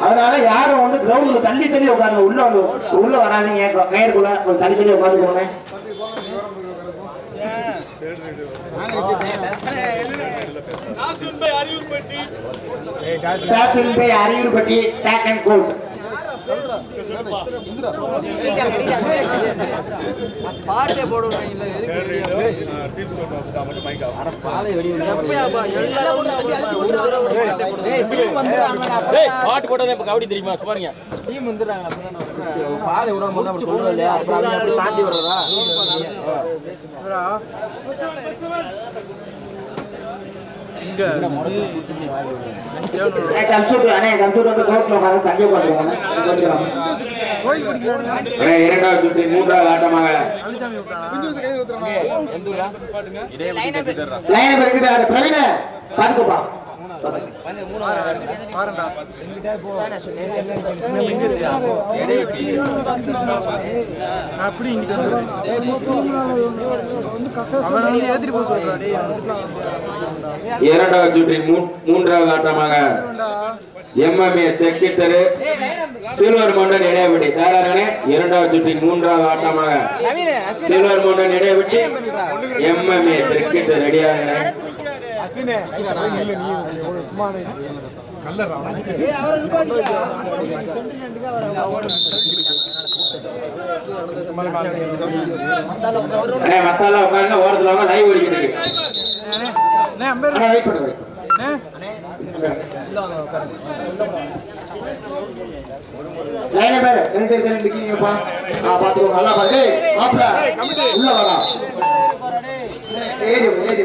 அதனால யாரும் வந்து கிரவுண்ட்ல தள்ளி தள்ளி உட்காருங்க. உள்ள வந்து உள்ள வராதீங்க. கயிறுக்குள்ள கொஞ்சம் தள்ளி தள்ளி உட்காந்துக்கோங்க பை அரியூர்பட்டி டேக் அண்ட் கோட் பாட்டே போடுவாங்க இல்ல பாட்டு போட்டதே இப்ப கபடி தெரியுமா சுமாரிங்க பாதை விட இல்லையா தாண்டி வர்றதா ஜம்சூட் அண்ணே ஜம்சூட் வந்து கோட்ல உட்காந்து தள்ளி உட்காந்துக்கோங்க கொஞ்சம் அண்ணே, இரண்டாவது சுற்று மூன்றாவது ஆட்டமாக. எந்த ஊரா? இரண்டாவது சுற்றின் மூ- மூன்றாவது ஆட்டமாக எம்எம்ஏ தெற்கு தெரு சில்வர் மவுண்டன் இடையவிட்டி. தயாரானே இரண்டாவது சுற்றின் மூன்றாவது ஆட்டமாக சில்வர் மவுண்டன் இடையவிட்டி எம்எம்ஏ தெற்கு தெரு ரெடியாக. மத்தால உட்காருங்க ஓரத்துல வாங்க லைவ் ஓடிக்கிட்டு வெயிட் பண்ணுங்க. லைனை பேர் ரெண்டு சைடு நிக்கீங்கப்பா ஆ பாத்துக்கோங்க நல்லா பாத்து மாப்ள உள்ள வாடா. ஏறி ஏறி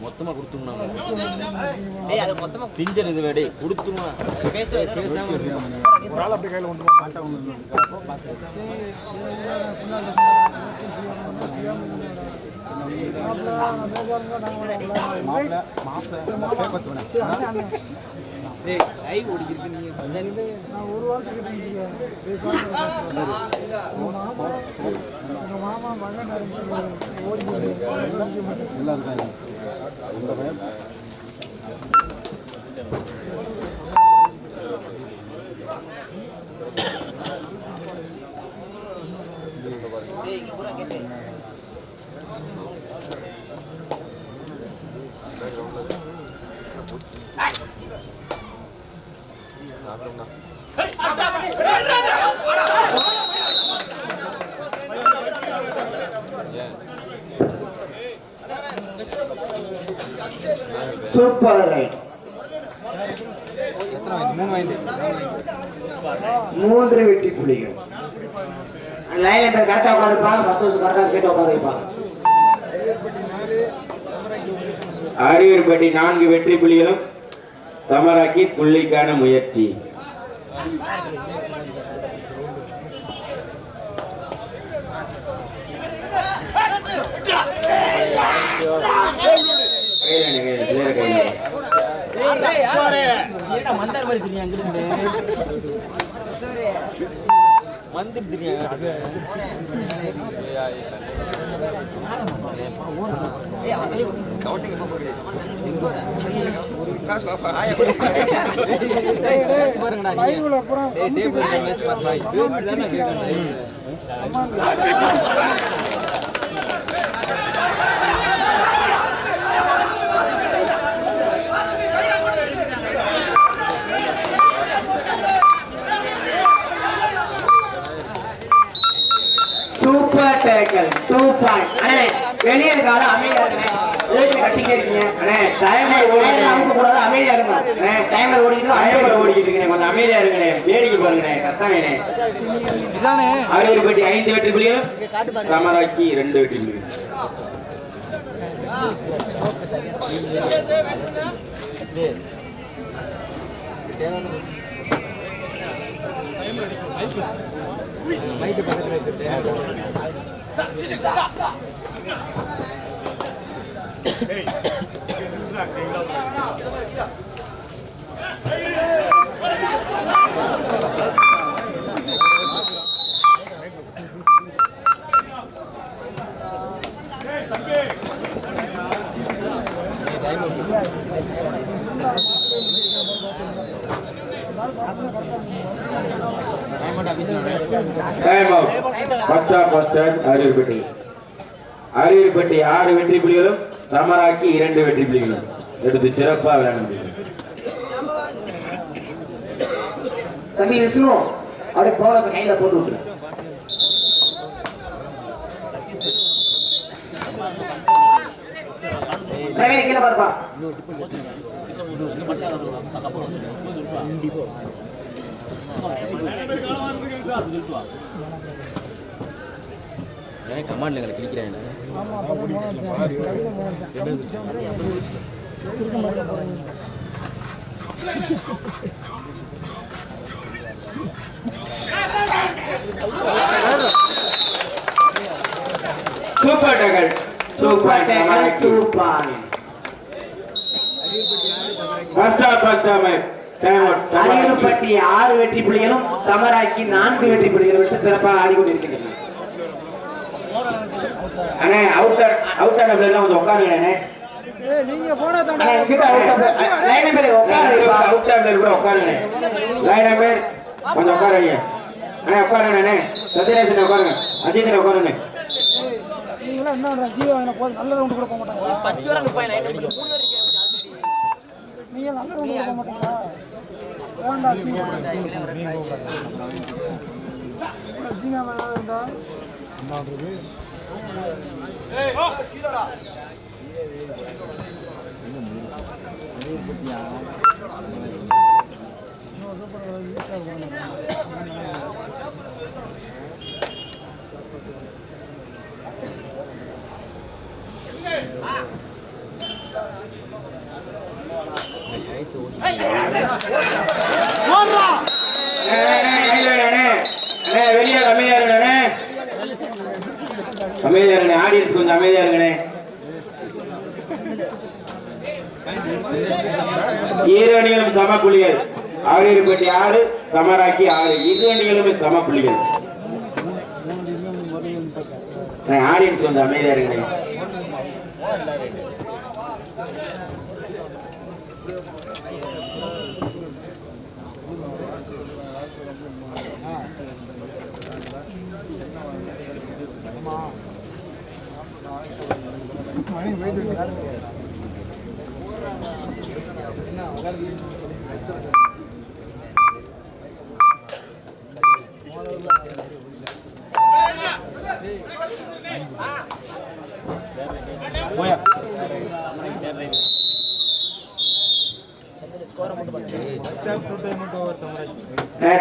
எங்கேல்ரா நீ ஏய், கொண்டு போய் கொண்டு வரோம் பக்கத்துல இருக்கு குடுத்துடுறா குடுத்துடுறா மொத்தமா குடுத்துடுனா டேய் அது மொத்தமா பிஞ்சர் இது டேய் குடுத்துடுனா பேசாம டேய் மூன்று வெற்றி புள்ளிகள் லைன்ல பேர் கரெக்டா உட்காருப்பா ஃபர்ஸ்ட் கரெக்டா கேட்டு உட்கார வைப்பா அரியர்பட்டி நான்கு வெற்றி புள்ளிகளும் தமராக்கி புள்ளிக்கான முயற்சி கையில மந்தார் மாதிரி தெரியும் அங்கிருந்து இருந்து பாருங்கடா டைமர் ஓடிட்டு அயம்பர் ஓடிக்கிட்டு இருக்கேன் கொஞ்சம் அமைதியா இருங்கண்ணே வேடிக்கை பாருங்கண்ணே கத்தாங்கண்ணே அரியர்பட்டி ஐந்து வெற்றி புள்ளிகளும் தமராக்கி ரெண்டு வெற்றி புள்ளிகள் அரியர்பட்டி அரியர்பட்டி ஆறு வெற்றி புலிகளும் தமராக்கி இரண்டு வெற்றி புலிகளும். எடுத்து சிறப்பா விளையாண்டு தம்பி விஷ்ணு அப்படியே போறத கையில போட்டு விட்டுரு. கீழே பாருப்பா. எங்களை கிழிக்கிறாங்க? Super டகல். Super two Thamarakki point first half first half out Ariyalurpatti ஆறு வெற்றி புலிகளும் தமராக்கி நான்கு வெற்றி புலிகளும் விட்டு சிறப்பாக ஆடிக்கொண்டிருக்கின்றன. அண்ணே அவுட்டர் அவுட்டர் எல்லாம் கொஞ்சம் உட்காருங்க நீங்க போனா கூட உட்காருங்க. லைன் நம்பர் கொஞ்சம் உட்காருங்க. அண்ணே உட்காருங்க அண்ணே. சத்யராஜன் உட்காருங்க. அஜித் உட்காருங்க. நல்ல ரவுண்ட் கூட போக மாட்டாங்க நீங்க நல்ல ரவுண்ட் மாட்டீங்களா? வேண்டாம் அமைதியா இருங்க ஆடியன்ஸ் கொஞ்சம் அமைதியா இருங்கண்ணே இரு அணிகளும் சம புள்ளிகள். ஆரியர்பட்டி ஆறு சமராக்கி ஆறு. இரு அணிகளுமே சம புள்ளிகள். ஆடியன்ஸ் வந்து அமைதியா இருங்கண்ணே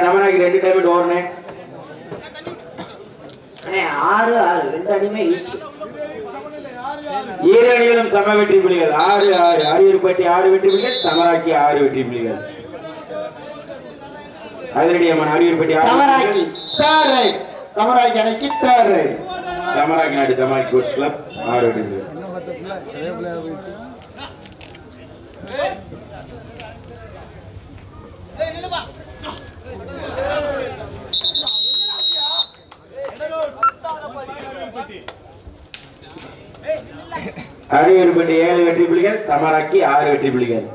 தமராக்கி ரெண்டு டைம் ஓடுனே ஆறு ஆறு. ரெண்டு அணியுமே ஈச் இரு சம வெற்றி புலிகள். ஆறு ஆறு அரியர்பட்டி ஆறு வெற்றி புலிகள் தமராக்கி ஆறு வெற்றி புலிகள் அதிரடி அம்மன் அரியர்பட்டி தமராக்கி. தேர்ட் ரைட் தமராக்கி அணிக்கு தேர்ட் ரைட் தமராக்கி நாடு தமராக்கி கோட்ஸ் கிளப் ஆறு வெற்றி அறிவியல் அரியர்பட்டி ஏழு வெற்றி புலிகள் தமராக்கி ஆறு வெற்றி புலிகள்.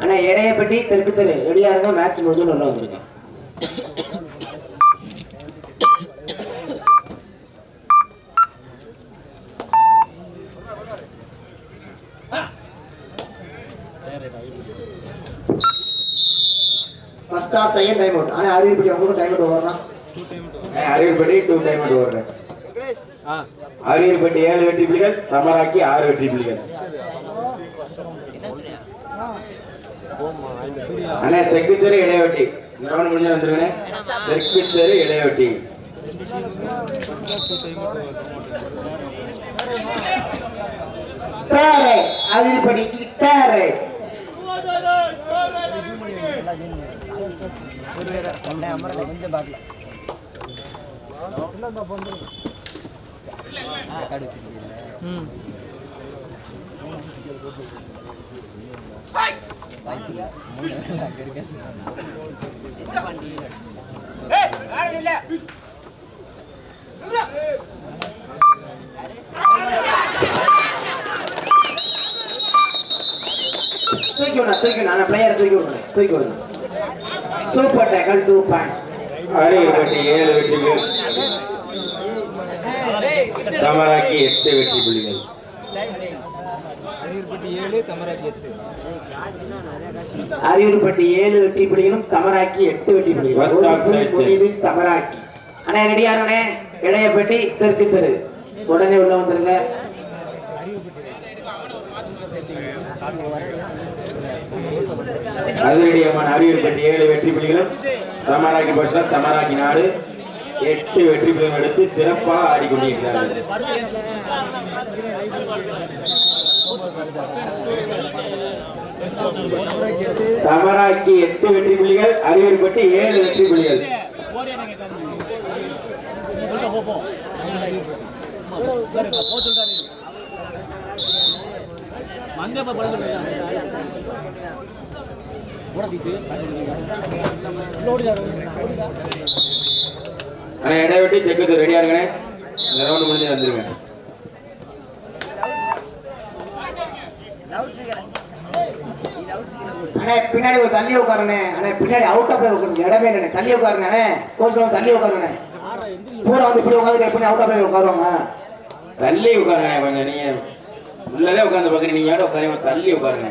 அண்ணா இடையப்பட்டி தெற்கு தெரு ரெடியா இருந்தால் மேட்ச் முடிஞ்சு நல்லா வந்திருக்கேன் first half time time out ஆனா அறிவிப்படி அவங்களுக்கு டைம் வரலாம் அரியர்பட்டி டூ டைம் ஓடுறேன் அரியர்பட்டி ஏழு வெற்றி புலிகள் தமராக்கி ஆறு வெற்றி புலிகள். அண்ணே தெற்கு தெரு இடையவட்டி கிரவுண்ட் முடிஞ்சு வந்துருங்க தெற்கு தெரு இடையவட்டி தேரை அதில்படிக்கு தேரை. தூக்கி விடணும் தூக்கி விடணும் பிளேயரை தூக்கி விடணும் தூக்கி விடணும் super tackle two point Ariyappatti ஏழு வெற்றிகள் தமராக்கி எட்டு வெற்றி புள்ளிகள். அரியூர்பட்டி ஏழு வெற்றி புள்ளிகளும் தமராக்கி எட்டு First புள்ளிகள் தமராக்கி. அண்ணே ரெடியாருண்ணே இளையப்பட்டி தெற்கு தெரு. உடனே உள்ள வந்துருங்க. அதிரடியம்மன் அரியப்பட்டி ஏழு வெற்றி புள்ளிகளும் தமராக்கி பட்சம் தமராக்கி நாடு. எட்டு வெற்றி புலிகளும் எடுத்து சிறப்பாக ஆடிக்கொண்டிருக்கிறார்கள். தமராக்கி எட்டு வெற்றி புள்ளிகள் அரியப்பட்டி ஏழு வெற்றி புள்ளிகள் அண்ணா இடைவெட்டி தெற்கு ரெடியா இருக்கனே இந்த ரவுண்ட் முடிஞ்சு வந்துருங்க. அண்ணே பின்னாடி ஒரு தள்ளி உட்காருண்ணே. அண்ணே பின்னாடி அவுட் ஆஃப் உட்காருங்க. இடமே இல்லைண்ணே. தள்ளி உட்காருண்ணே கோச் தள்ளி உட்காருண்ணே பூரா வந்து இப்படி உட்காந்து எப்படி அவுட் ஆஃப் உட்காருவாங்க? தள்ளி உட்காருங்க கொஞ்சம் நீங்க உள்ளதே உட்காந்து பாக்குறீங்க நீங்க யாரும் உட்காருங்க தள்ளி உட்காருங்க.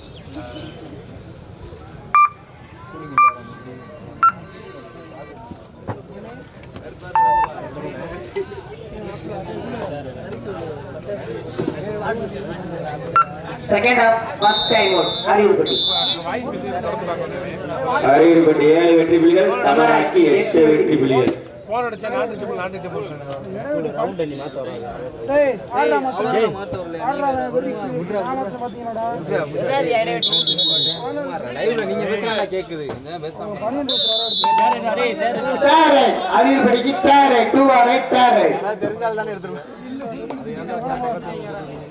Second half first time out Ariyurpatti Ariyappatti ஏழு வெற்றி புள்ளிகள் தமராக்கி எட்டு வெற்றி புள்ளிகள் போன் அடிச்சா நாட்டு செப்பல் நாட்டு செப்பல் தேரை அரியூர்பட்டிக்கு தேரை டூ ஆர் எயிட் தேரை செந்தில் இதை மட்டும் பாரு கீழே பாருப்பா அண்ணே, கையில வைங்க, கை தூக்கி விடுங்க தூக்கி விடுங்க கையில வைங்க. தவறாக்கி தேரை டூ ஆர்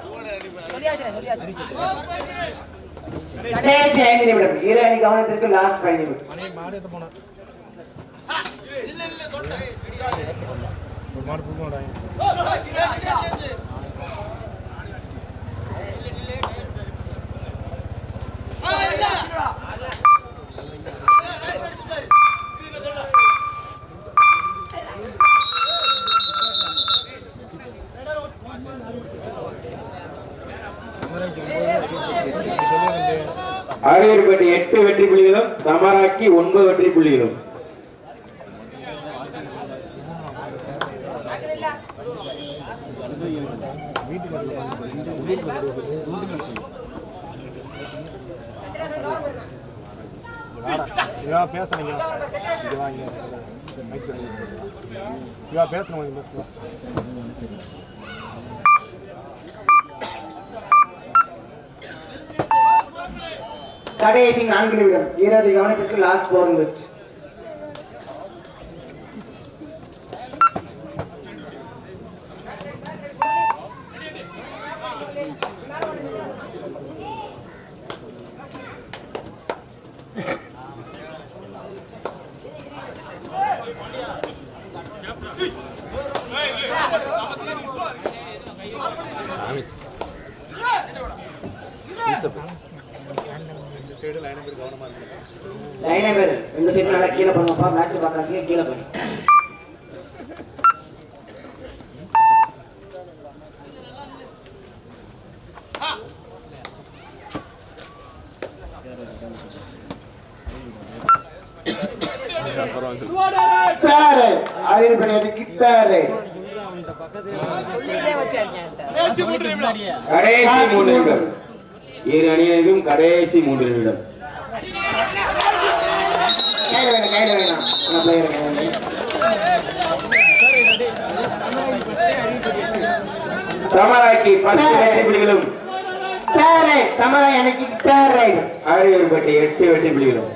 கடைசி ஐந்து நிமிடம் இரு அணி கவனத்திற்கு லாஸ்ட் ஃபைவ் நிமிட்ஸ் மாடு புதுமாடா அரியப்பட்டி எட்டு வெற்றி புள்ளிகளும் தமராக்கி ஒன்பது வெற்றி புள்ளிகளும். இவா பேசுறீங்க இங்க கடைசி நான்கு நிமிடம் வீரர்கள் கவனத்திற்கு லாஸ்ட் போர் மினிட்ஸ் வச்சிருக்கேன் கடைசி மூன்று நிமிடம். இரு கடைசி மூன்று நிமிடம். தமராக்கி பத்து வெற்றி புலிகளும் தமரா எனக்கு ஆரியர்பட்டி எட்டு வெற்றி புலிகளும்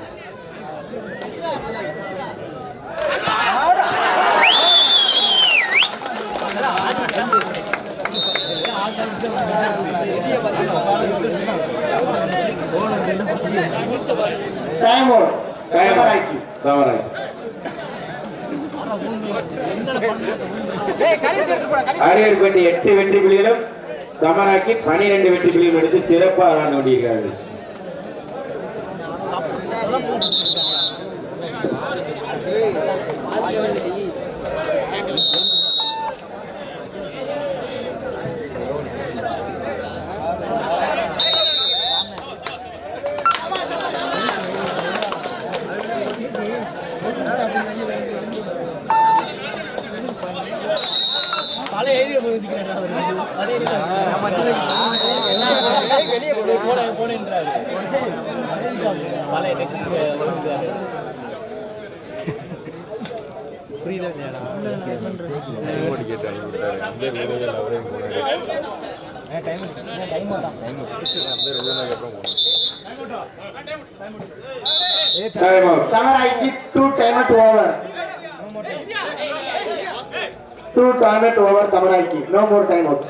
டைம் எட்டு வெற்றி புலிகளும் தமராக்கி பனிரெண்டு வெற்றி புலிகளும் எடுத்து சிறப்பாக விளையாண்டு கொண்டிருக்கிறார்கள் வெளியே time time time time time time time at over Thamarakki no more time out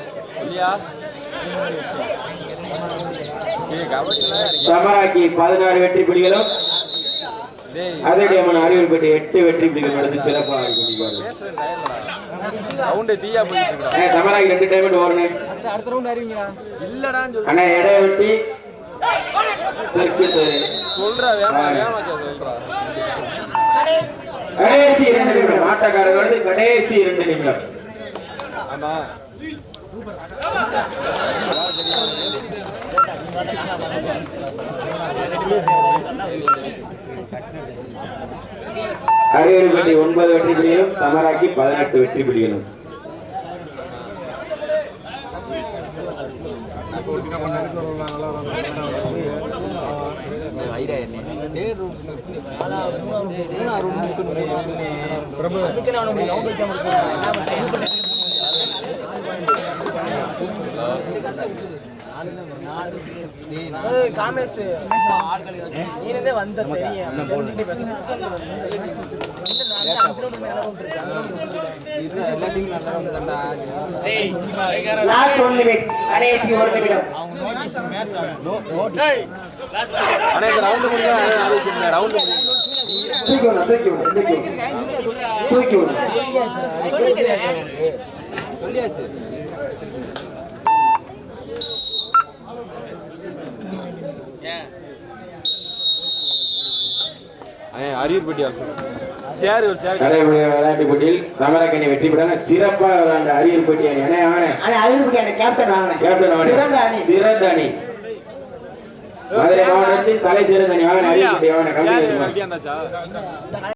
Thamarakki பதினாறு வெற்றி புலிகளும். அதிரடி அம்மன் அறிவுறுப்பட்டி எட்டு வெற்றி புலிகளும் எடுத்து சிறப்பாக தமராக்கி ரெண்டு டைம் ஓடணும் அடுத்த ரவுண்ட் அறிவிங்களா அண்ணா இடைய வெட்டி. தெற்கு தெரு. கடைசி இரண்டு நிமிடம். ஆட்டக்காரர்களது கடைசி இரண்டு நிமிடம். அரியர்பட்டி ஒன்பது வெற்றி புலிகளும் தமராக்கி பதினெட்டு வெற்றி புலிகளும் அதுக்கு நான் உங்களுக்கு ரவுண்ட் வைக்காம இருக்கேன் காமேஷ் நீனே வந்த தெரியும் பேசுறேன் லாஸ்ட் ஒன் மினிட்ஸ் கடைசி ஒரு நிமிடம் தூக்கி விடணும் தூக்கி விடணும் தூக்கி விடணும் தூக்கி விடணும் சொல்லியாச்சு கடைபிடி விளையாட்டு போட்டியில் தமராக்கணி வெற்றி பெறாங்க சிறப்பாக விளையாண்ட அரியர்பட்டி அணி. அந்த கேப்டன். சிறந்த அணி. சிறந்த அணி. மதுரை மாவட்டத்தில் தலை சிறந்த